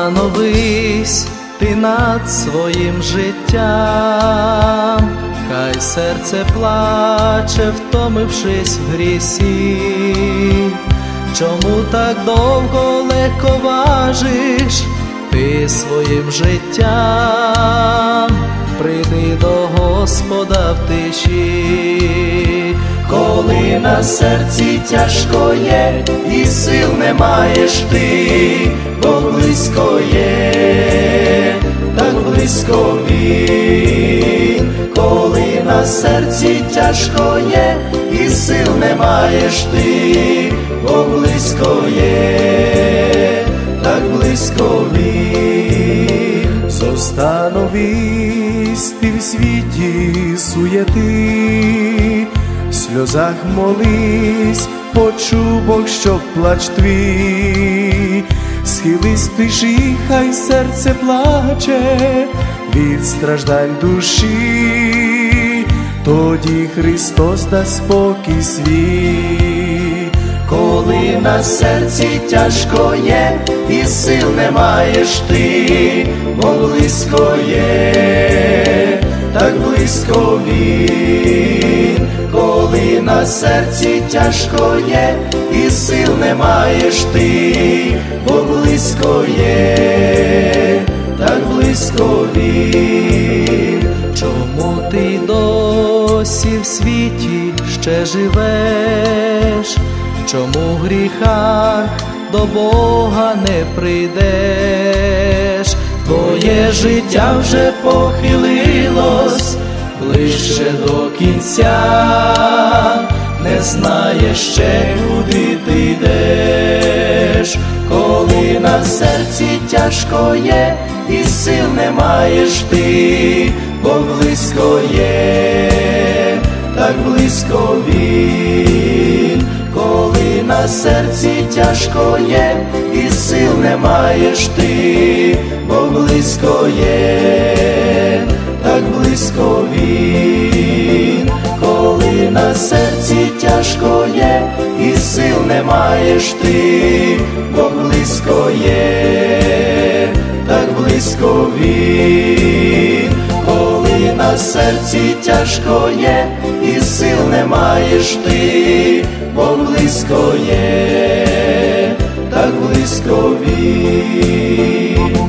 Зостановись ти над своїм життям, хай серце плаче, втомившись в грісі. Чому так довго легко важиш ти своїм життям? Прийди до Господа в тиші, на серці тяжко є, і сил не маєш ти, бо близько є, так близько він, коли на серці тяжко є, і сил не маєш ти, бо близько є, так близько він. Зостановись ти в світі суєти, в сльозах молись, почув Бог, що плач твій, схились тиші, хай серце плаче від страждань душі, тоді Христос дасть спокій свій. Коли на серці тяжко є, і сил не маєш ти, бо близько є, так близько він, коли на серці тяжко є, і сил не маєш ти, бо близько є, так близько він, чому ти досі в світі ще живеш? Чому в гріхах до Бога не прийдеш? Твоє життя вже похилилось ближче до кінця, не знаєш ще, куди ти йдеш, коли на серці тяжко є, і сил не маєш ти, бо близько є, так близько він на серці тяжко є, і сил не маєш ти, бо близько є, так близько він, коли на серці тяжко є, і сил не маєш ти, бо близько є, так близько він, коли на серці тяжко є, і сил не маєш ти, бо близько є, так близько він.